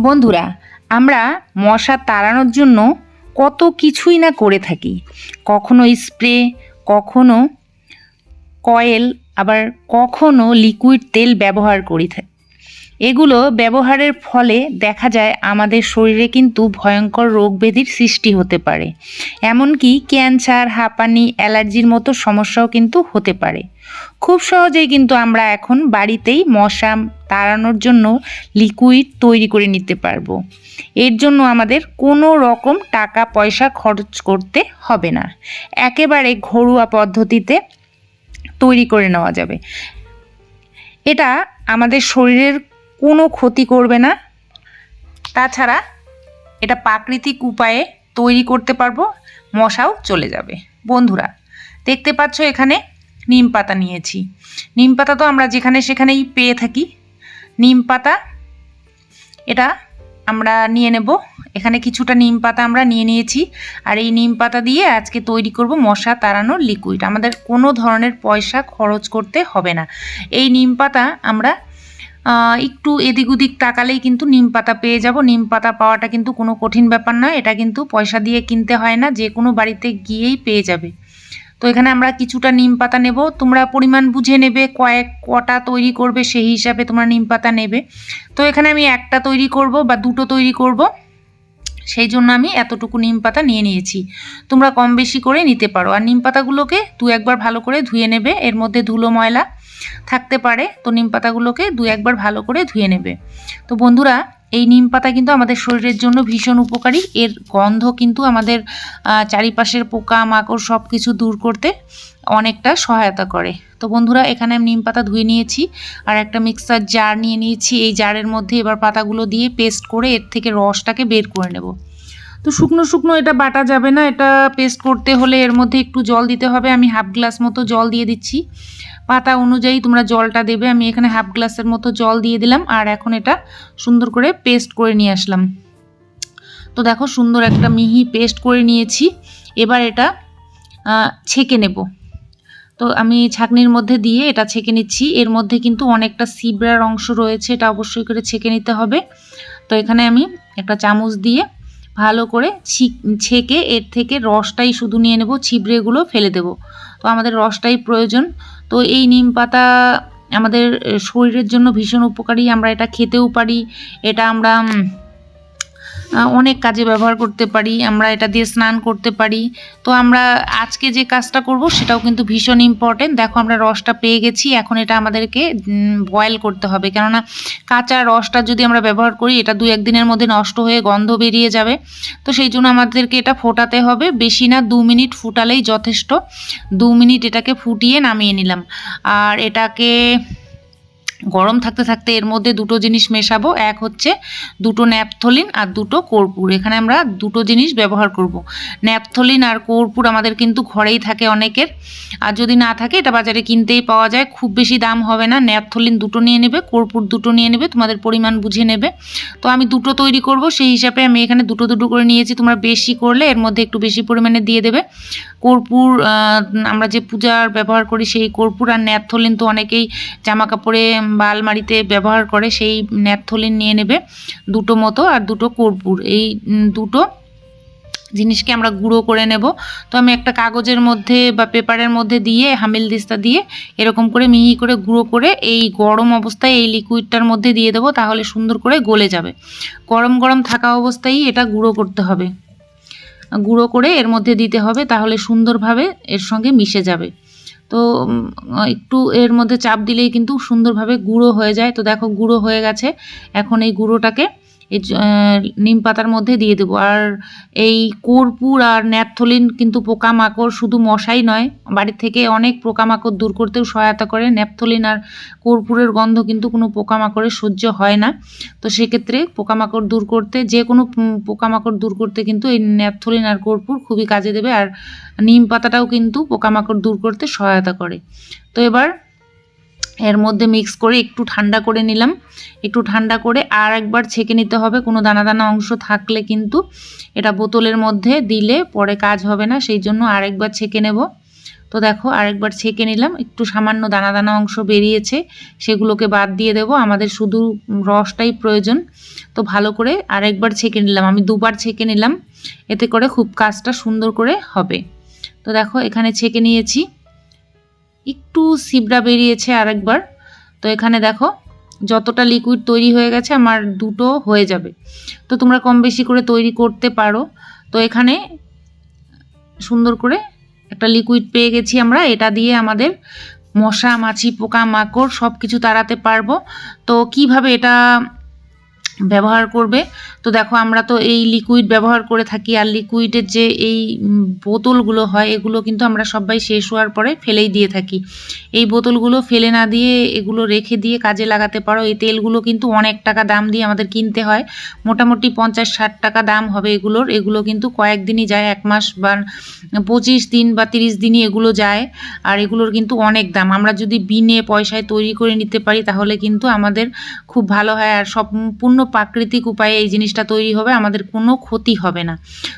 বন্ধুরা, আমরা মশা তাড়ানোর জন্য কত কিছুই না করে থাকি। কখনো স্প্রে, কখনো কয়েল, আবার কখনো লিকুইড তেল ব্যবহার করি থাকি। এগুলো ব্যবহারের ফলে দেখা যায় আমাদের শরীরে কিন্তু ভয়ঙ্কর রোগ ব্যাধির সৃষ্টি হতে পারে। এমনকি ক্যান্সার, হাঁপানি, অ্যালার্জির মতো সমস্যাও কিন্তু হতে পারে। খুব সহজেই কিন্তু আমরা এখন বাড়িতেই মশা তাড়ানোর জন্য লিকুইড তৈরি করে নিতে পারব। এর জন্য আমাদের কোনো রকম টাকা পয়সা খরচ করতে হবে না। একেবারে ঘরোয়া পদ্ধতিতে তৈরি করে নেওয়া যাবে। এটা আমাদের শরীরের কোনো ক্ষতি করবে না। তাছাড়া এটা প্রাকৃতিক উপায়ে তৈরি করতে পারব, মশাও চলে যাবে। বন্ধুরা, দেখতে পাচ্ছ এখানে নিম পাতা নিয়েছি। নিম পাতা তো আমরা যেখানে সেখানেই পেয়ে থাকি। নিম পাতা, এটা আমরা নিয়ে নেব। এখানে কিছুটা নিম পাতা আমরা নিয়ে নিয়েছি। আর এই নিম পাতা দিয়ে আজকে তৈরি করব মশা তাড়ানোর লিকুইড আমাদের কোনো ধরনের পয়সা খরচ করতে হবে না। এই নিম পাতা আমরা একটু এদিক ওদিক তাকালেই কিন্তু নিম পাতা পেয়ে যাব। নিম পাতা পাওয়াটা কিন্তু কোনো কঠিন ব্যাপার নয়। এটা কিন্তু পয়সা দিয়ে কিনতে হয় না। যে কোনো বাড়িতে গিয়েই পেয়ে যাবে। তো এখানে আমরা কিছুটা নিম পাতা নেব। তোমরা পরিমাণ বুঝে নেবে, কয়েক কটা তৈরি করবে সেই হিসাবে তোমরা নিম পাতা নেবে। তো এখানে আমি একটা তৈরি করব বা দুটো তৈরি করব। সেই জন্য আমি এতটুকু নিম পাতা নিয়ে নিয়েছি। তোমরা কম বেশি করে নিতে পারো। আর নিম পাতাগুলোকে দু একবার ভালো করে ধুয়ে নেবে। এর মধ্যে ধুলো ময়লা থাকতে পারে। তো নিম পাতাগুলোকে দু একবার ভালো করে ধুয়ে নেবে। তো বন্ধুরা এই নিম পাতা কিন্তু আমাদের শরীরের জন্য ভীষণ উপকারী। এর গন্ধ কিন্তু আমাদের চারিপাশের পোকা মাকড় সব কিছু দূর করতে অনেকটা সহায়তা করে। তো বন্ধুরা, এখানে আমি নিম পাতা ধুয়ে নিয়েছি আর একটা মিক্সার জার নিয়ে নিয়েছি। এই জারের মধ্যে এবার পাতাগুলো দিয়ে পেস্ট করে এর থেকে রসটাকে বের করে নেব। তো শুকনো শুকনো এটা বাটা যাবে না, এটা পেস্ট করতে হলে এর মধ্যে একটু জল দিতে হবে। আমি হাফ গ্লাস মতো জল দিয়ে দিচ্ছি। পাতা অনুযায়ী তোমরা জলটা দেবে। আমি এখানে হাফ গ্লাসের মতো জল দিয়ে দিলাম আর এখন এটা সুন্দর করে পেস্ট করে নিয়ে আসলাম। তো দেখো সুন্দর একটা মিহি পেস্ট করে নিয়েছি। এবার এটা ছেঁকে নেব। তো আমি ছাঁকনির মধ্যে দিয়ে এটা ছেঁকে নিচ্ছি। এর মধ্যে কিন্তু অনেকটা সিবড়ার অংশ রয়েছে, এটা অবশ্যই করে ছেঁকে নিতে হবে। তো এখানে আমি একটা চামচ দিয়ে ভালো করে ছেঁকে এর থেকে রসটাই শুধু নিয়ে নেব, ছিবড়েগুলো ফেলে দেব। তো আমাদের রসটাই প্রয়োজন। তো এই নিম পাতা আমাদের শরীরের জন্য ভীষণ উপকারী, আমরা এটা খেতেও পারি। এটা আমরা অনেক কাজে ব্যবহার করতে পারি, আমরা এটা দিয়ে স্নান করতে পারি। তো আমরা আজকে যে কাজটা করব সেটাও কিন্তু ভীষণ ইম্পর্টেন্ট দেখো আমরা রসটা পেয়ে গেছি, এখন এটা আমাদেরকে বয়েল করতে হবে। কেননা কাঁচা রসটা যদি আমরা ব্যবহার করি, এটা দু একদিনের মধ্যে নষ্ট হয়ে গন্ধ বেরিয়ে যাবে। তো সেই জন্য আমাদেরকে এটা ফোটাতে হবে। বেশি না, দু মিনিট ফুটালেই যথেষ্ট। দু মিনিট এটাকে ফুটিয়ে নামিয়ে নিলাম। আর এটাকে গরম থাকতে থাকতে এর মধ্যে দুটো জিনিস মেশাবো। এক হচ্ছে দুটো ন্যাপথলিন আর দুটো কর্পূর। এখানে আমরা দুটো জিনিস ব্যবহার করব। ন্যাপথলিন আর কর্পূর আমাদের কিন্তু ঘরেই থাকে অনেকের। আর যদি না থাকে, এটা বাজারে কিনতেই পাওয়া যায়। খুব বেশি দাম হবে না। ন্যাপথলিন দুটো নিয়ে নেবে, কর্পূর দুটো নিয়ে নেবে, তোমাদের পরিমাণ বুঝে নেবে। তো আমি দুটো তৈরি করব। সেই হিসাবে আমি এখানে দুটো দুটো করে নিয়েছি। তোমরা বেশি করলে এর মধ্যে একটু বেশি পরিমাণে দিয়ে দেবে। কর্পূর আমরা যে পূজার ব্যবহার করি সেই কর্পূর আর ন্যাপথলিন তো অনেকেই জামা কাপড়ে বা আলমারিতে ব্যবহার করে সেই ন্যাপথলিন নিয়ে নেবে, দুটো মতো আর দুটো কর্পূর। এই দুটো জিনিসকে আমরা গুঁড়ো করে নেব। তো আমি একটা কাগজের মধ্যে বা পেপারের মধ্যে দিয়ে, হামিল দিস্তা দিয়ে এরকম করে মিহি করে গুঁড়ো করে এই গরম অবস্থায় এই লিকুইডটার মধ্যে দিয়ে দেবো, তাহলে সুন্দর করে গলে যাবে। গরম গরম থাকা অবস্থায় এটা গুঁড়ো করতে হবে। গুঁড়ো করে এর মধ্যে দিতে হবে, তাহলে সুন্দরভাবে এর সঙ্গে মিশে যাবে। তো একটু এর মধ্যে চাপ দিলেই কিন্তু সুন্দরভাবে গুঁড়ো হয়ে যায়। তো দেখো, গুঁড়ো হয়ে গেছে। এখন এই গুঁড়োটাকে এই নিম পাতার মধ্যে দিয়ে দেবো। আর এই কর্পূর আর ন্যাপথলিন কিন্তু পোকামাকড় শুধু মশাই নয় বাড়ির থেকে অনেক পোকামাকড় দূর করতেও সহায়তা করে। ন্যাপথলিন আর কর্পূরের গন্ধ কিন্তু কোনো পোকামাকড়ের সহ্য হয় না। তো সেক্ষেত্রে পোকামাকড় দূর করতে, যে কোনো পোকামাকড় দূর করতে কিন্তু এই ন্যাপথলিন আর কর্পূর খুবই কাজে দেবে। আর নিম পাতাটাও কিন্তু পোকামাকড় দূর করতে সহায়তা করে। তো এবার এর মধ্যে মিক্স করে একটু ঠান্ডা করে নিলাম। একটু ঠান্ডা করে আর একবার ছেঁকে নিতে হবে। কোনো দানা দানা অংশ থাকলে কিন্তু এটা বোতলের মধ্যে দিলে পরে কাজ হবে না, সেই জন্য আরেকবার ছেঁকে নেব। তো দেখো আরেকবার ছেঁকে নিলাম। একটু সামান্য দানা দানা অংশ বেরিয়েছে, সেগুলোকে বাদ দিয়ে দেবো। আমাদের শুধু রসটাই প্রয়োজন। তো ভালো করে আরেকবার ছেঁকে নিলাম। আমি দুবার ছেঁকে নিলাম। এতে করে খুব কাজটা সুন্দর করে হবে। তো দেখো, এখানে ছেঁকে নিয়েছি। একটু সিবড়া বেরিয়েছে আরেকবার। তো এখানে দেখো, যতটা লিকুইড তৈরি হয়ে গেছে, আমার দুটো হয়ে যাবে। তো তোমরা কম বেশি করে তৈরি করতে পারো। তো এখানে সুন্দর করে একটা লিকুইড পেয়ে গেছি আমরা। এটা দিয়ে আমাদের মশা, মাছি, পোকা, মাকড় সব কিছু তাড়াতে পারব। তো কীভাবে এটা ব্যবহার করবে। তো দেখো, আমরা তো এই লিকুইড ব্যবহার করে থাকি আর লিকুইডের যে এই বোতলগুলো হয়, এগুলো কিন্তু আমরা সবাই শেষ হওয়ার পরে ফেলেই দিয়ে থাকি। এই বোতলগুলো ফেলে না দিয়ে এগুলো রেখে দিয়ে কাজে লাগাতে পারো। এই তেলগুলো কিন্তু অনেক টাকা দাম দিয়ে আমাদের কিনতে হয়। মোটামুটি পঞ্চাশ ষাট টাকা দাম হবে এগুলোর। এগুলো কিন্তু কয়েকদিনই যায়, এক মাস বা পঁচিশ দিন বা তিরিশ দিনই এগুলো যায়। আর এগুলোর কিন্তু অনেক দাম। আমরা যদি বিনে পয়সায় তৈরি করে নিতে পারি, তাহলে কিন্তু আমাদের খুব ভালো হয়। আর সম্পূর্ণ প্রাকৃতিক উপায়ে এই জিনিসটা তৈরি হবে, আমাদের কোনো ক্ষতি হবে না।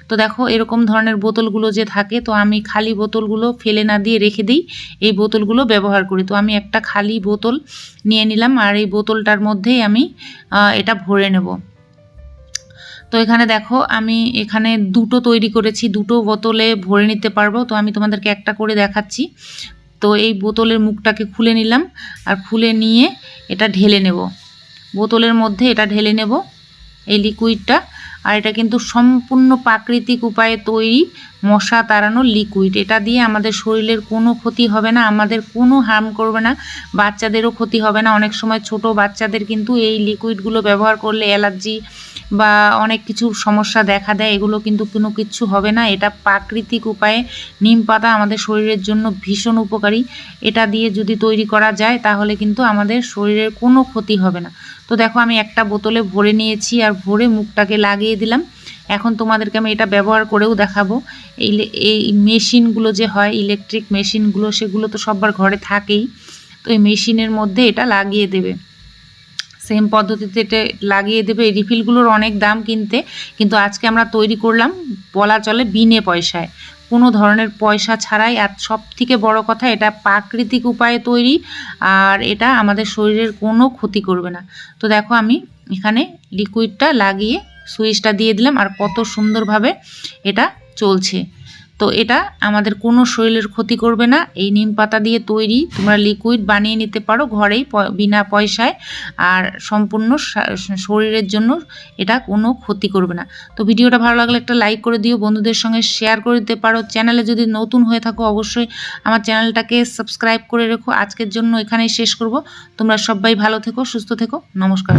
তো দেখো, এরকম ধরনের বোতলগুলো যে থাকে, তো আমি খালি বোতলগুলো ফেলে না দিয়ে রেখে দিই, এই বোতলগুলো ব্যবহার করি। তো আমি একটা খালি বোতল নিয়ে নিলাম, আর এই বোতলটার মধ্যেই আমি এটা ভরে নেব। তো এখানে দেখো, আমি এখানে দুটো তৈরি করেছি, দুটো বোতলে ভরে নিতে পারব। তো আমি তোমাদেরকে একটা করে দেখাচ্ছি। তো এই বোতলের মুখটাকে খুলে নিলাম, আর খুলে নিয়ে এটা ঢেলে নেব। বোতলের মধ্যে এটা ঢেলে নেব, এই লিকুইডটা আর এটা কিন্তু সম্পূর্ণ প্রাকৃতিক উপায়ে তৈরি মশা তাড়ানো লিকুইড এটা দিয়ে আমাদের শরীরের কোনো ক্ষতি হবে না, আমাদের কোনো হার্ম করবে না, বাচ্চাদেরও ক্ষতি হবে না। অনেক সময় ছোট বাচ্চাদের কিন্তু এই লিকুইডগুলো ব্যবহার করলে অ্যালার্জি বা অনেক কিছু সমস্যা দেখা দেয়, এগুলো কিন্তু কোনো কিচ্ছু হবে না। এটা প্রাকৃতিক উপায়ে নিম পাতা আমাদের শরীরের জন্য ভীষণ উপকারী। এটা দিয়ে যদি তৈরি করা যায়, তাহলে কিন্তু আমাদের শরীরের কোনো ক্ষতি হবে না। তো দেখো, আমি একটা বোতলে ভরে নিয়েছি আর ভরে মুখটাকে লাগিয়ে দিলাম। এখন তোমাদেরকে আমি এটা ব্যবহার করেও দেখাবো। এই এই মেশিনগুলো যে হয়, ইলেকট্রিক মেশিনগুলো, সেগুলো তো সবার ঘরে থাকেই। তো এই মেশিনের মধ্যে এটা লাগিয়ে দেবে। সেম পদ্ধতিতে এটা লাগিয়ে দেবে। এই রিফিলগুলোর অনেক দাম কিনতে, কিন্তু আজকে আমরা তৈরি করলাম, বলা চলে বিনে পয়সায়। কোনো ধরনের পয়সা ছাড়াই আর সব থেকে বড় কথা, এটা প্রাকৃতিক উপায়ে তৈরি, আর এটা আমাদের শরীরের কোনো ক্ষতি করবে না। তো দেখো আমি এখানে লিকুইডটা লাগিয়ে সুইচটা দিয়ে দিলাম, আর কত সুন্দরভাবে এটা চলছে। তো এটা আমাদের কোনো শরীরের ক্ষতি করবে না। এই নিম পাতা দিয়ে তৈরি, তোমরা লিকুইড বানিয়ে নিতে পারো ঘরেই বিনা পয়সায়। আর সম্পূর্ণ শরীরের জন্য এটা কোনো ক্ষতি করবে না। তো ভিডিওটা ভালো লাগলে একটা লাইক করে দিও, বন্ধুদের সঙ্গে শেয়ার করে দিতে পারো। চ্যানেলে যদি নতুন হয়ে থাকো, অবশ্যই আমার চ্যানেলটাকে সাবস্ক্রাইব করে রেখো। আজকের জন্য এখানেই শেষ করব। তোমরা সবাই ভালো থেকো, সুস্থ থেকো। নমস্কার।